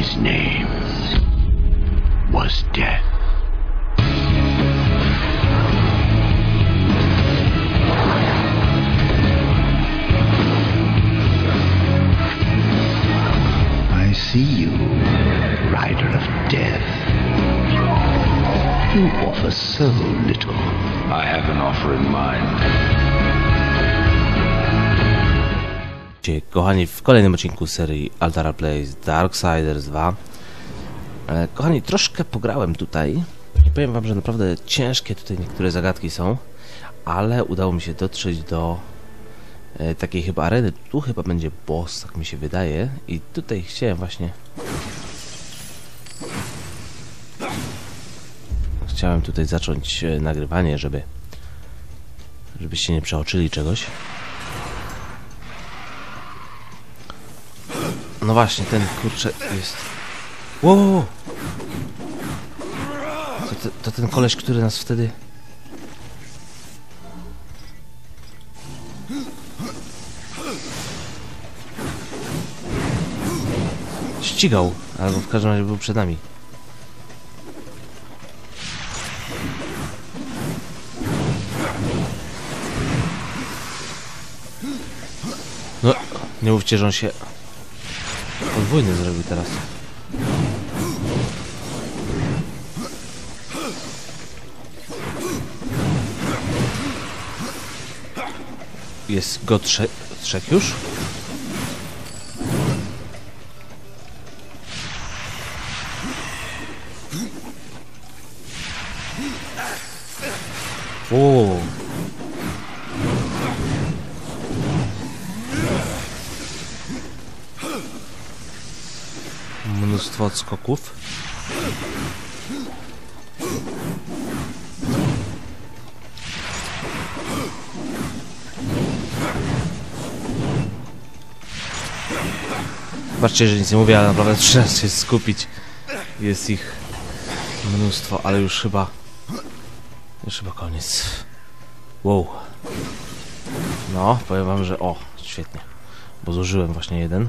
His name was Death. I see you, Rider of Death. You offer so little. I have an offer in mind. Dzień, kochani, w kolejnym odcinku serii Altara Plays Darksiders 2 e, Kochani, troszkę pograłem tutaj i powiem wam, że naprawdę ciężkie tutaj niektóre zagadki są ale udało mi się dotrzeć do e, takiej chyba areny, tu chyba będzie boss, tak mi się wydaje. I tutaj chciałem właśnie chciałem tutaj zacząć e, nagrywanie, żeby żebyście nie przeoczyli czegoś No właśnie, ten kurczę jest. Wow! To, to, to ten koleś, który nas wtedy. Ścigał, albo w każdym razie był przed nami. No, nie mówcie, że on się Podwójny zrobił teraz. Jest go trze trzech już? O. odskoków. Zobaczcie, że nic nie mówię, ale naprawdę trzeba się skupić. Jest ich mnóstwo, ale już chyba... Już chyba koniec. Wow. No, powiem wam, że... O, świetnie. Bo zużyłem właśnie jeden.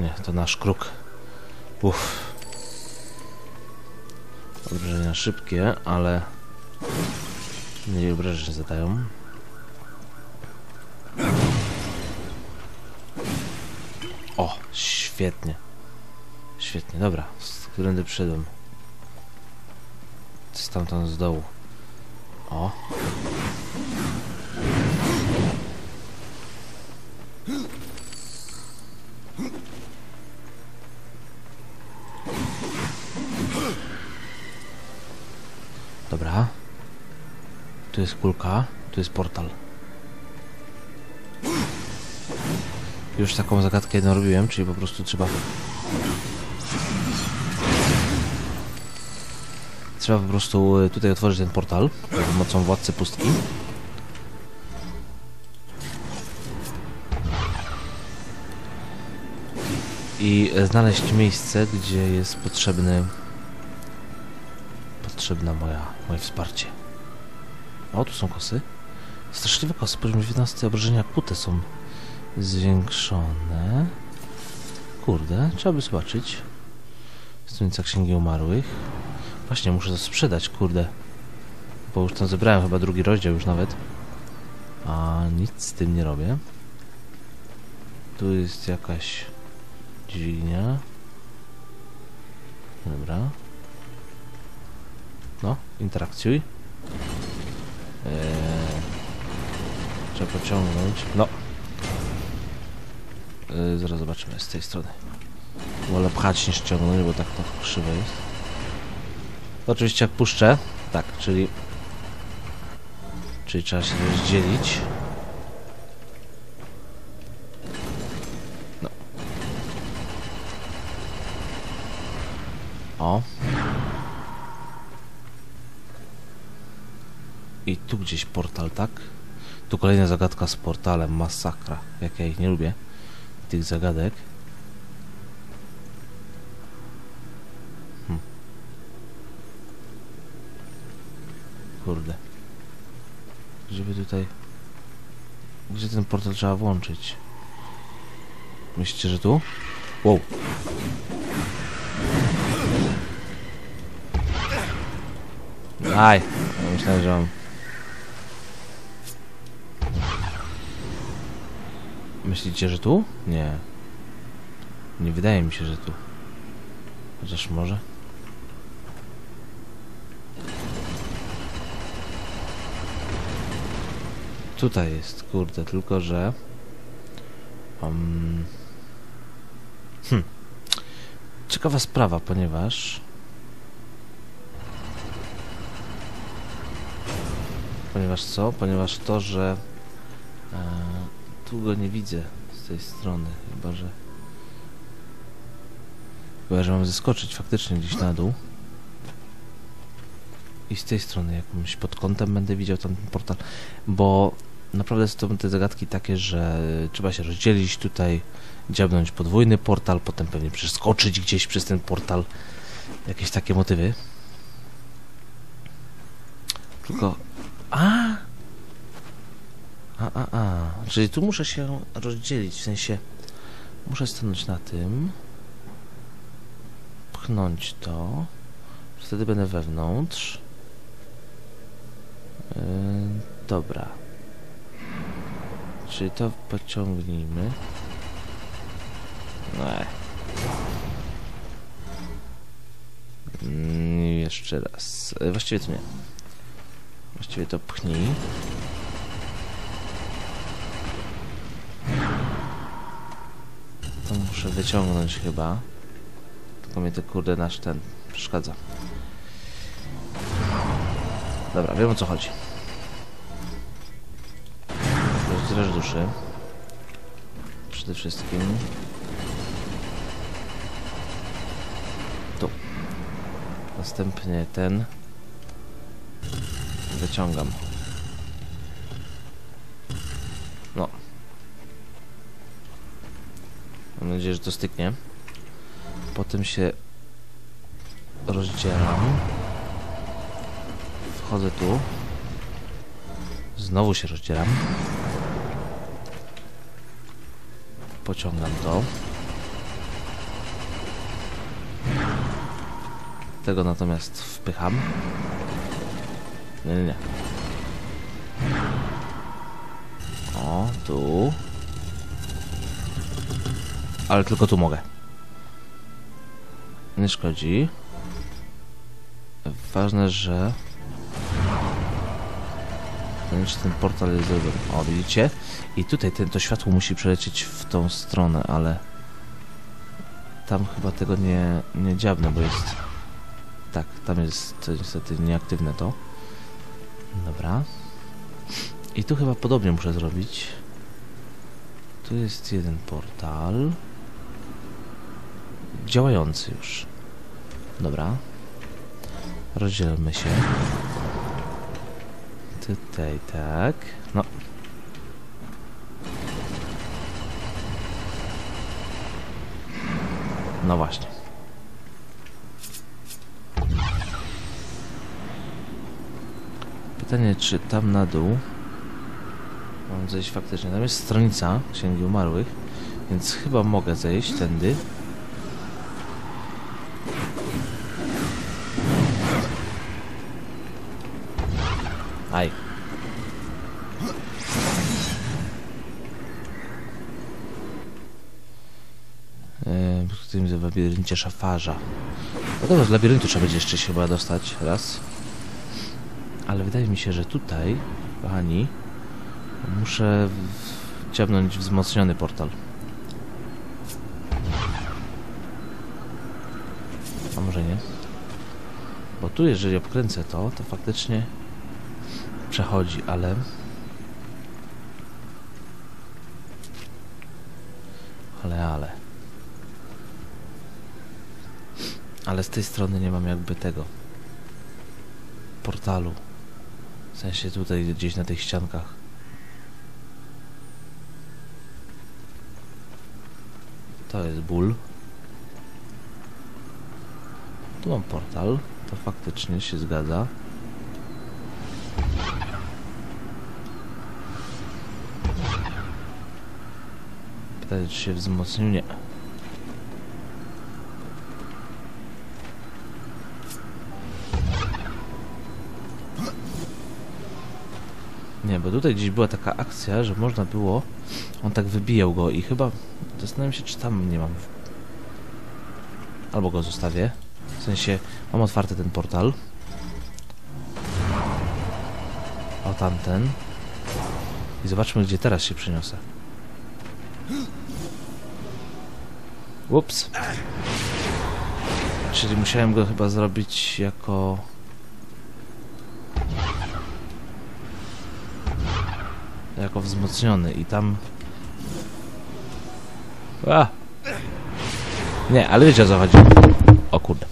Nie, to nasz kruk. Uff. Obrażenia szybkie, ale mniej obrażeń zadają. O, świetnie. Świetnie, dobra. Którędy przyszedłem? Stamtąd z dołu. O. Tu jest kulka, tu jest portal. Już taką zagadkę jedną robiłem, czyli po prostu trzeba... Trzeba po prostu y, tutaj otworzyć ten portal za pomocą władcy pustki. I e, znaleźć miejsce, gdzie jest potrzebny potrzebna moja, moje wsparcie. O, tu są kosy. Straszliwe kosy. Poziom 19 obrażenia kute są zwiększone. Kurde, trzeba by zobaczyć. Stranica Księgi Umarłych. Właśnie, muszę to sprzedać, kurde. Bo już tam zebrałem chyba drugi rozdział już nawet. A nic z tym nie robię. Tu jest jakaś dźwignia. Dobra. No, interakcjuj. Eee, trzeba pociągnąć. No. Eee, zaraz zobaczymy z tej strony. Wolę pchać niż ciągnąć, bo tak to krzywe jest. Oczywiście jak puszczę, tak, czyli czyli trzeba się rozdzielić. No. O. I tu gdzieś portal, tak? Tu kolejna zagadka z portalem, masakra. Jak ja ich nie lubię. Tych zagadek. Hm. Kurde. Żeby tutaj... Gdzie ten portal trzeba włączyć? Myślicie, że tu? Wow. Aj, myślałem, że mam... Myślicie, że tu? Nie. Nie wydaje mi się, że tu. Chociaż może. Tutaj jest, kurde, tylko że... Um... Hm. Ciekawa sprawa, ponieważ... Ponieważ co? Ponieważ to, że... E, tu go nie widzę z tej strony, chyba że... Chyba, że mam zeskoczyć faktycznie gdzieś na dół. I z tej strony jakimś pod kątem będę widział ten portal, bo naprawdę są te zagadki takie, że trzeba się rozdzielić tutaj, dziabnąć podwójny portal, potem pewnie przeskoczyć gdzieś przez ten portal. Jakieś takie motywy. Tylko... A! A, a, a. Czyli tu muszę się rozdzielić, w sensie... Muszę stanąć na tym. Pchnąć to. Wtedy będę wewnątrz. Yy, dobra. Czyli to pociągnijmy. Nie. Mm, jeszcze raz. E, Właściwie to nie. Właściwie to pchnij. To muszę wyciągnąć chyba. Tylko mnie to kurde nasz ten przeszkadza. Dobra, wiem o co chodzi. Rozdzielasz duszy. Przede wszystkim. Tu. Następnie ten. Wyciągam. Mam nadzieję, że to styknie. Potem się rozdzielam. Wchodzę tu. Znowu się rozdzielam. Pociągam to. Tego natomiast wpycham. Nie, nie, nie. O, tu. Ale tylko tu mogę. Nie szkodzi. Ważne, że... Ten portal jest zrobiony. O, widzicie? I tutaj ten, to światło musi przelecieć w tą stronę, ale... Tam chyba tego nie, nie dziabnę, bo jest... Tak, tam jest to niestety nieaktywne to. Dobra. I tu chyba podobnie muszę zrobić. Tu jest jeden portal. Działający już. Dobra. Rozdzielmy się. Tutaj tak. No. No właśnie. Pytanie, czy tam na dół mam zejść faktycznie. Tam jest stronica Księgi Umarłych, więc chyba mogę zejść tędy. Aj. Eee, w tym w labiryncie szafarza. No dobra, z labiryntu trzeba będzie jeszcze się chyba dostać raz. Ale wydaje mi się, że tutaj, kochani, muszę ciągnąć wzmocniony portal. A może nie? Bo tu, jeżeli obkręcę to, to faktycznie przechodzi, ale... Ale, ale... Ale z tej strony nie mam jakby tego... Portalu. W sensie tutaj gdzieś na tych ściankach. To jest ból. Tu mam portal. To faktycznie się zgadza. Czy się wzmocnił? Nie. Nie, bo tutaj gdzieś była taka akcja, że można było... On tak wybijał go i chyba... Zastanawiam się, czy tam nie mam... Albo go zostawię. W sensie, mam otwarty ten portal. O tamten. I zobaczmy, gdzie teraz się przeniosę. Ups. Czyli musiałem go chyba zrobić jako... Jako wzmocniony i tam... A! Nie, ale wiecie o co chodzi. O kurde.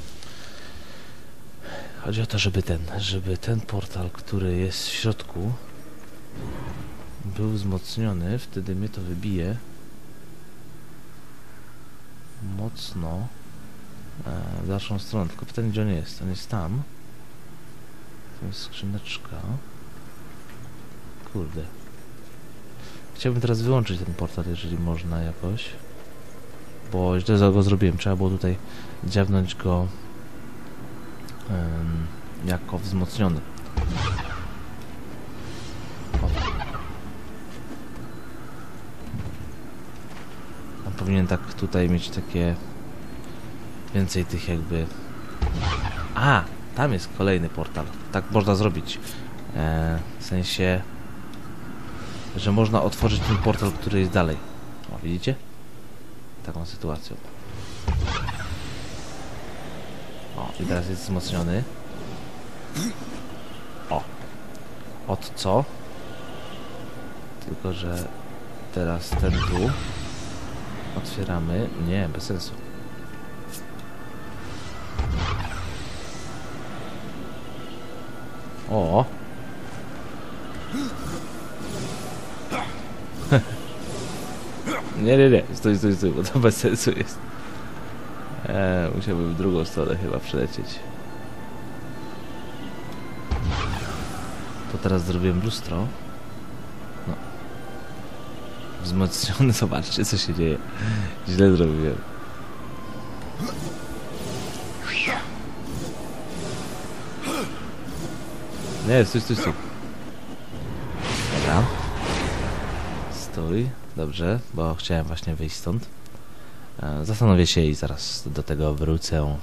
Chodzi o to, żeby ten, żeby ten portal, który jest w środku, był wzmocniony, wtedy mnie to wybije mocno e, w dalszą stronę. Tylko pytanie, gdzie on jest? On jest tam. To jest skrzyneczka. Kurde. Chciałbym teraz wyłączyć ten portal, jeżeli można jakoś. Bo źle go zrobiłem. Trzeba było tutaj dziabnąć go em, jako wzmocniony. Powinien tak tutaj mieć takie więcej tych jakby... A! Tam jest kolejny portal. Tak można zrobić. E, w sensie, że można otworzyć ten portal, który jest dalej. O, widzicie? Taką sytuacją. O, i teraz jest wzmocniony. O. Od co? Tylko, że teraz ten tu otwieramy. Nie, bez sensu. O! nie, nie, nie. Stój, stój, stój, bo to bez sensu jest. Eee, musiałbym w drugą stronę chyba przelecieć. To teraz zrobiłem lustro. Wzmocniony, zobaczcie co się dzieje. Źle zrobiłem. Nie, stój, stój, stój. Dobra. Stój. Dobrze, bo chciałem właśnie wyjść stąd. E, Zastanowię się i zaraz do tego wrócę.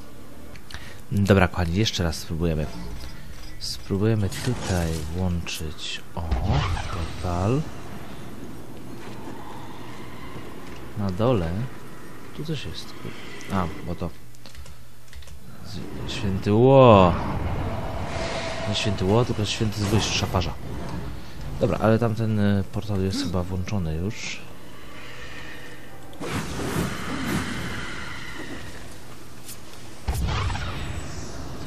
Dobra, kochani, jeszcze raz spróbujemy. Spróbujemy tutaj włączyć. O, portal. Na dole. Tu coś jest. A, bo to. Święty Ło. Nie święty Ło, tylko święty zwój szaparza. Dobra, ale tamten y, portal jest chyba włączony już.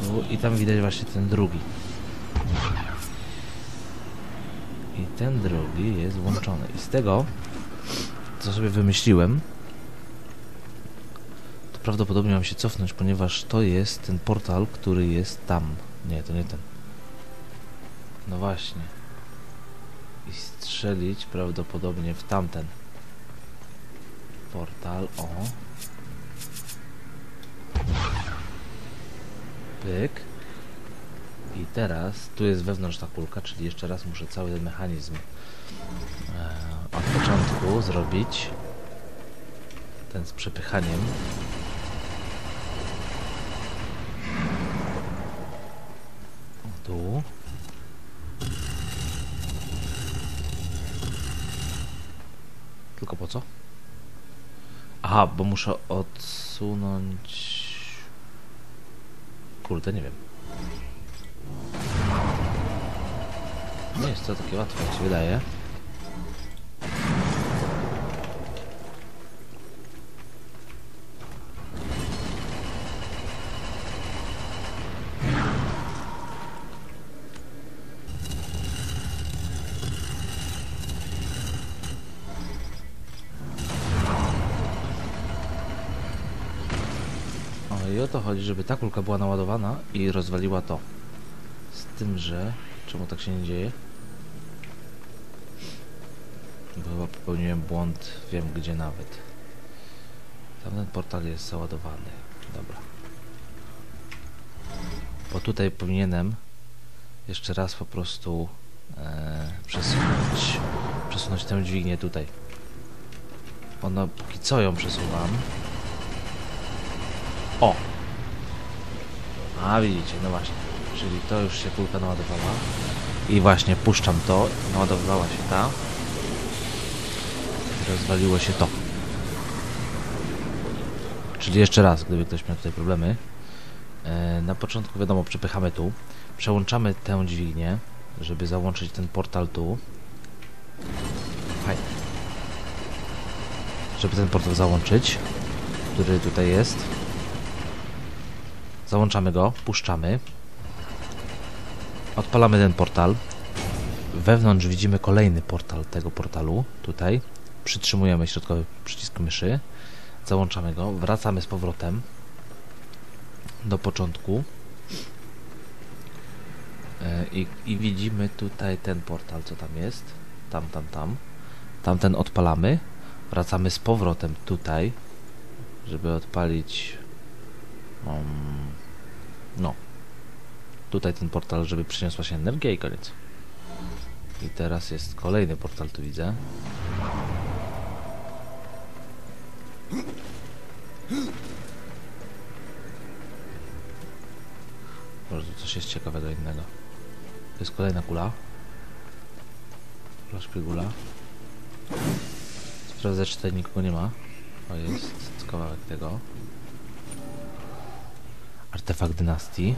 Tu i tam widać właśnie ten drugi. I ten drugi jest włączony. I z tego, co sobie wymyśliłem, to prawdopodobnie mam się cofnąć, ponieważ to jest ten portal, który jest tam. Nie, to nie ten. No właśnie. I strzelić prawdopodobnie w tamten portal. O. Pyk. I teraz tu jest wewnątrz ta kulka, czyli jeszcze raz muszę cały ten mechanizm e, od początku zrobić. Ten z przepychaniem. Tu. Tylko po co? Aha, bo muszę odsunąć... Kurde, nie wiem. Nie jest to takie łatwe, jak się wydaje. Chodzi, żeby ta kulka była naładowana i rozwaliła to. Z tym, że... Czemu tak się nie dzieje? Bo chyba popełniłem błąd, wiem gdzie nawet. Tamten portal jest załadowany. Dobra. Bo tutaj powinienem jeszcze raz po prostu e, przesunąć, przesunąć tę dźwignię tutaj. Ono, póki co ją przesuwam. O! A widzicie, no właśnie. Czyli to już się kulka naładowała. I właśnie puszczam to. Naładowywała się ta. Rozwaliło się to. Czyli jeszcze raz, gdyby ktoś miał tutaj problemy. E, na początku wiadomo, przepychamy tu. Przełączamy tę dźwignię, żeby załączyć ten portal tu. Fajnie. Żeby ten portal załączyć, który tutaj jest. Załączamy go, puszczamy. Odpalamy ten portal. Wewnątrz widzimy kolejny portal tego portalu. Tutaj. Przytrzymujemy środkowy przycisk myszy. Załączamy go. Wracamy z powrotem do początku. E, I, I widzimy tutaj ten portal, co tam jest. Tam, tam, tam. Tamten odpalamy. Wracamy z powrotem tutaj, żeby odpalić. Um, no. Tutaj ten portal, żeby przyniosła się energia i koniec. I teraz jest kolejny portal, tu widzę. Może tu coś jest ciekawego innego. To jest kolejna kula. Kula szpiegula. Sprawdzę, czy tutaj nikogo nie ma. O, jest kawałek tego. Artefakt dynastii.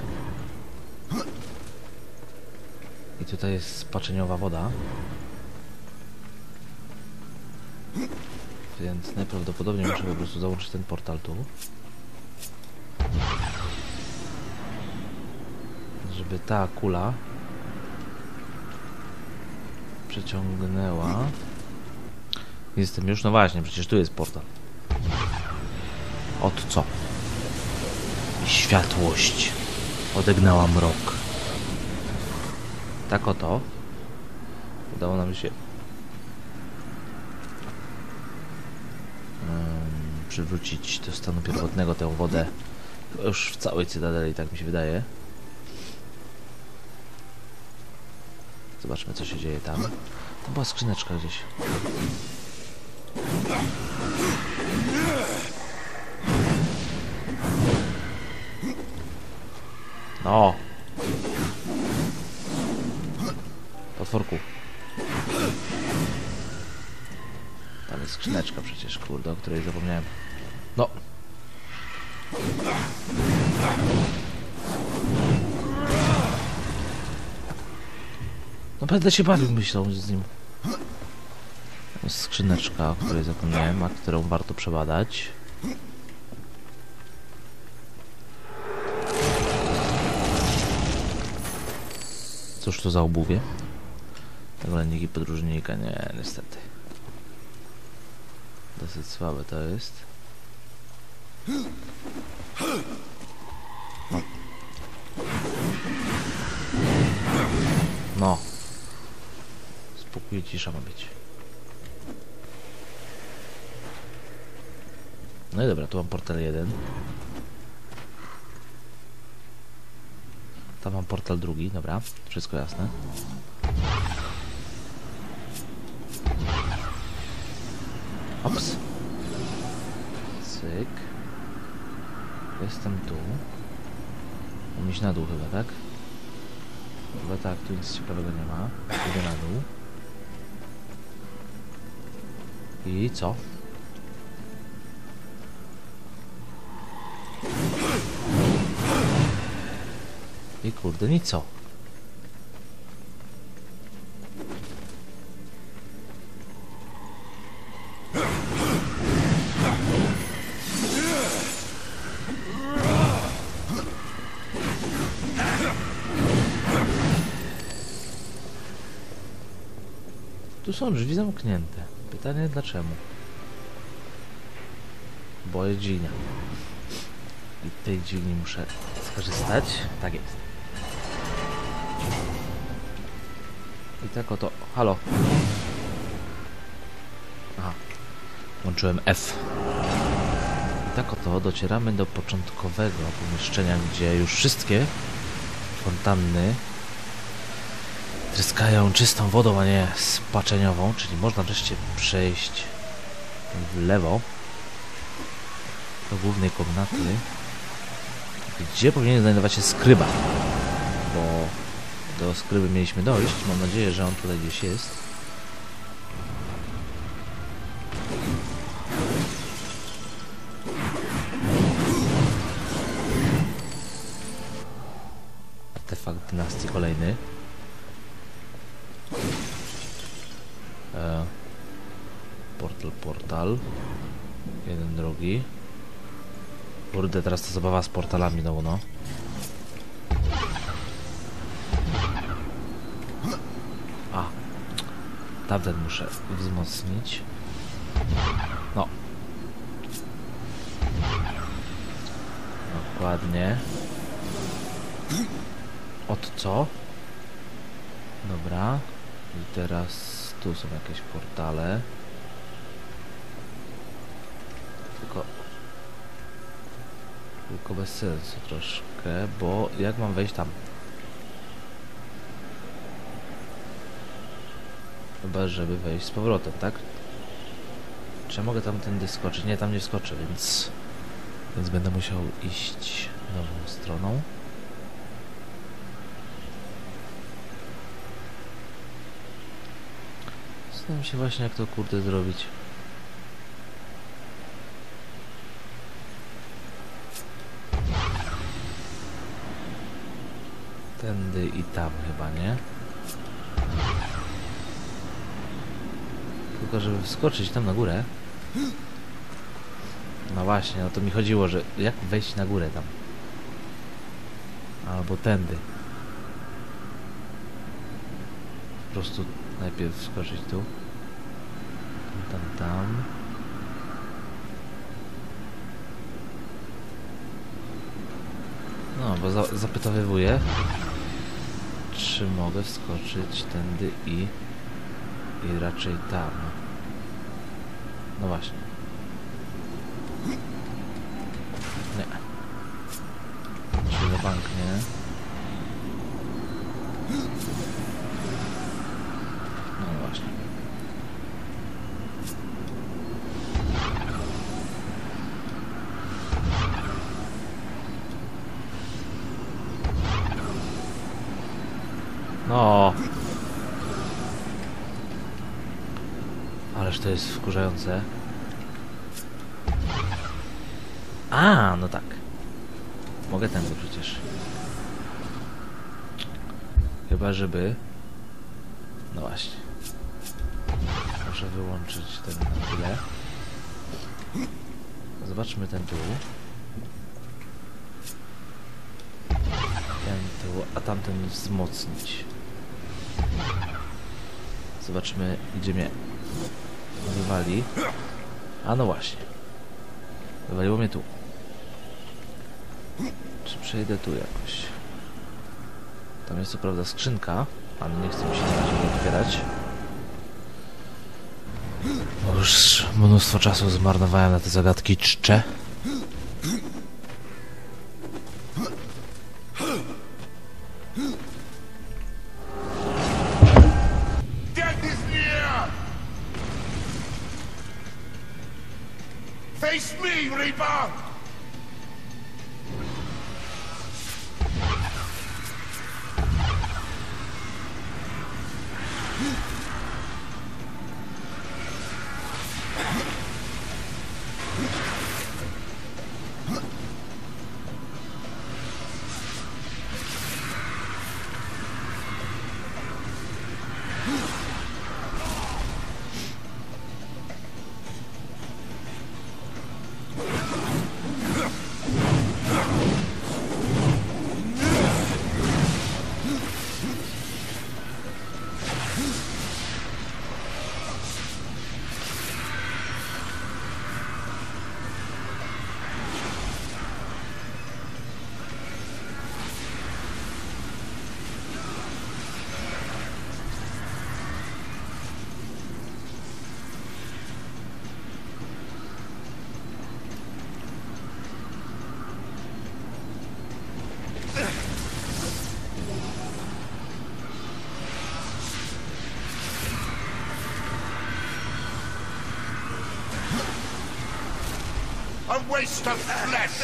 I tutaj jest spaczeniowa woda. Więc najprawdopodobniej muszę po prostu załączyć ten portal tu. Żeby ta kula przeciągnęła. Jestem już, no właśnie, przecież tu jest portal. Od co? Światłość odegnała mrok. Tak oto udało nam się przywrócić do stanu pierwotnego tę wodę już w całej cytadeli, tak mi się wydaje. Zobaczmy co się dzieje tam. To była skrzyneczka gdzieś. No. Potworku. Tam jest skrzyneczka przecież, kurde, o której zapomniałem. No. No będę się bawił myślą z nim. Jest skrzyneczka, o której zapomniałem, a którą warto przebadać. Cóż to za obuwie? Oględniki podróżnika, nie, niestety. Dosyć słabe to jest. No. no. Spokój i cisza ma być. No i dobra, tu mam portal jeden. Tam mam portal drugi, dobra, wszystko jasne. Ops. Cyk. Jestem tu. Mam iść na dół chyba, tak? Chyba tak, tu nic ciekawego nie ma. Idę na dół. I co? I kurde, nic co? Tu są drzwi zamknięte. Pytanie dlaczego? Bo jest. I tej dźwigni muszę skorzystać. Tak jest. I tak oto. Halo. Włączyłem F. I tak oto docieramy do początkowego pomieszczenia, gdzie już wszystkie fontanny tryskają czystą wodą, a nie spaczeniową, czyli można wreszcie przejść w lewo do głównej komnaty, gdzie powinien znajdować się skryba, bo do skryby mieliśmy dojść. Mam nadzieję, że on tutaj gdzieś jest. Artefakt dynastii kolejny. E, portal, portal. Jeden, drugi. Kurde, teraz to zabawa z portalami znowu, no. Tamten muszę wzmocnić. No. Dokładnie. Od co? Dobra. I teraz tu są jakieś portale. Tylko... Tylko bez sensu troszkę, bo jak mam wejść tam? Chyba, żeby wejść z powrotem, tak? Czy ja mogę tamtędy skoczyć? Nie, tam nie skoczę, więc... Więc będę musiał iść nową stroną. Zastanawiam się właśnie, jak to kurde zrobić. Tędy i tam chyba, nie? Tylko żeby wskoczyć tam na górę. No właśnie, o to mi chodziło, że jak wejść na górę tam? Albo tędy. Po prostu najpierw wskoczyć tu. Tam, tam, tam. No, bo za zapytowywuję, czy mogę wskoczyć tędy i, i raczej tam. No właśnie. Nie. Czyli bank, nie? No właśnie. No. Ależ to jest wkurzające. A, no tak. Mogę tędy przecież. Chyba, żeby... No właśnie. Muszę wyłączyć ten na chwilę. Zobaczmy ten tu. Ten tu, a tamten wzmocnić. Zobaczmy, gdzie mnie wywali. A no właśnie. Wywaliło mnie tu. Czy przejdę tu jakoś? Tam jest co prawda skrzynka, ale nie chcę mi się na otwierać. Bo już mnóstwo czasu zmarnowałem na te zagadki czcze. Waste of flesh!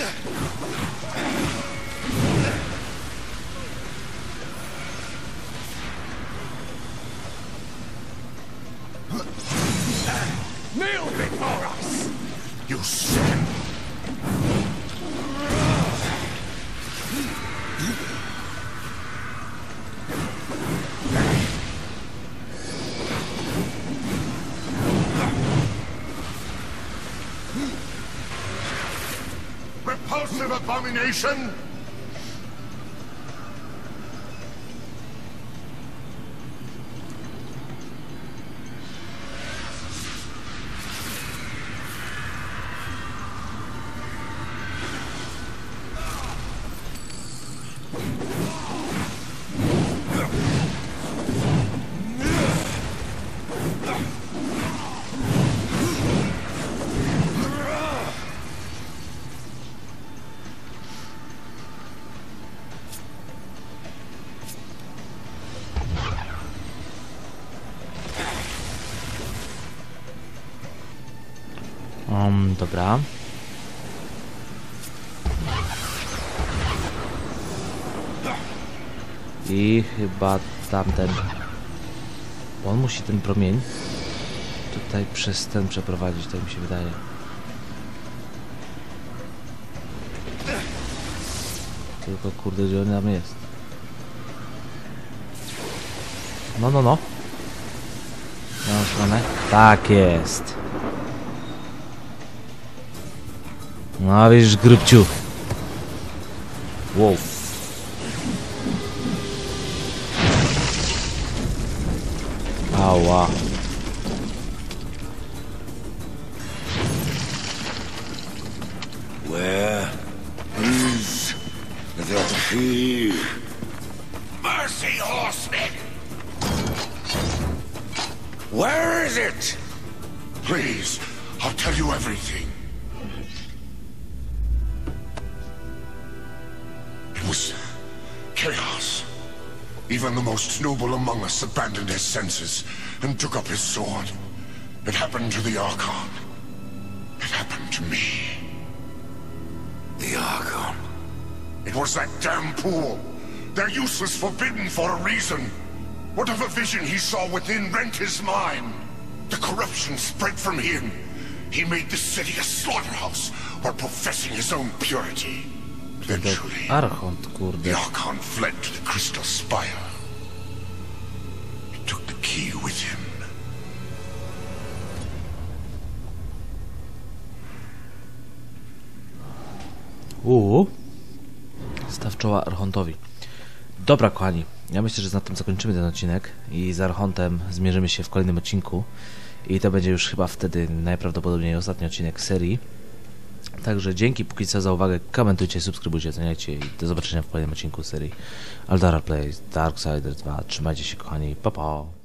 nation dobra. I chyba tamten... On musi ten promień tutaj przez ten przeprowadzić, tak mi się wydaje. Tylko kurde, gdzie on tam jest? No, no, no. Na stronę. Tak jest. А, видишь, грыбчу. Воу. Ауа. Where is the field? Most noble among us abandoned his senses and took up his sword. It happened to the Archon. It happened to me. The Archon. It was that damn pool. Their use was forbidden for a reason. Whatever vision he saw within rent his mind. The corruption spread from him. He made the city a slaughterhouse while professing his own purity. Eventually, Archont, kurde. the Archon fled to the Crystal Spire. Uuu. Staw czoła Archontowi. Dobra, kochani. Ja myślę, że na tym zakończymy ten odcinek i z Archontem zmierzymy się w kolejnym odcinku. I to będzie już chyba wtedy najprawdopodobniej ostatni odcinek serii. Także dzięki póki co za uwagę. Komentujcie, subskrybujcie, oceniajcie i do zobaczenia w kolejnym odcinku serii Aldara Plays Darksiders 2. Trzymajcie się, kochani. Pa, pa.